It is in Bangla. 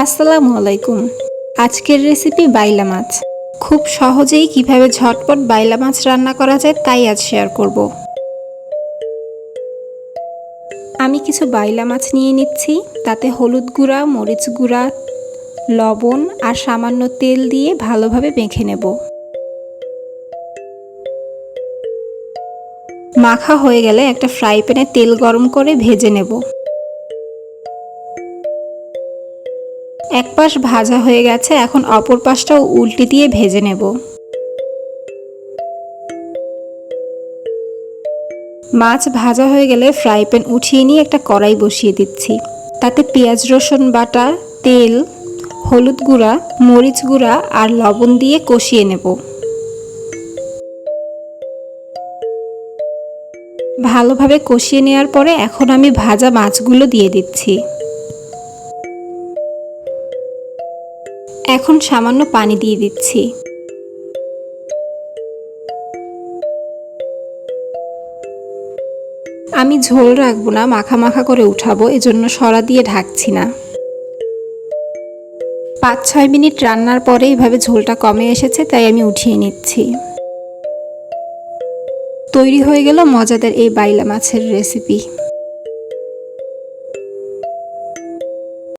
আসসালামু আলাইকুম। আজকের রেসিপি বাইলা মাছ। খুব সহজেই কীভাবে ঝটপট বাইলা মাছ রান্না করা যায় তাই আজ শেয়ার করব। আমি কিছু বাইলা মাছ নিয়ে নিচ্ছি, তাতে হলুদ গুঁড়া, মরিচ গুঁড়া, লবণ আর সামান্য তেল দিয়ে ভালোভাবে মেখে নেব। মাখা হয়ে গেলে একটা ফ্রাই প্যানে তেল গরম করে ভেজে নেব। এক পাশ ভাজা হয়ে গেছে, এখন অপর পাশটাও উল্টে দিয়ে ভেজে নেব। মাছ ভাজা হয়ে গেলে ফ্রাই প্যান উঠিয়ে নিয়ে একটা কড়াই বসিয়ে দিচ্ছি। তাতে পেঁয়াজ রসুন বাটা, তেল, হলুদ গুঁড়া, মরিচ গুঁড়া আর লবণ দিয়ে কষিয়ে নেব। ভালোভাবে কষিয়ে নেওয়ার পরে এখন আমি ভাজা মাছগুলো দিয়ে দিচ্ছি। এখন সামান্য পানি দিয়ে দিচ্ছি। আমি ঝোল রাখব না, মাখা মাখা করে উঠাবো, এজন্য সরা দিয়ে ঢাকছি না। পাঁচ, ছয় মিনিট রান্নার পরে এভাবে ঝোলটা কমে এসেছে, তাই আমি উঠিয়ে নিচ্ছি। তৈরি হয়ে গেল মজাদার এই বাইলা মাছের রেসিপি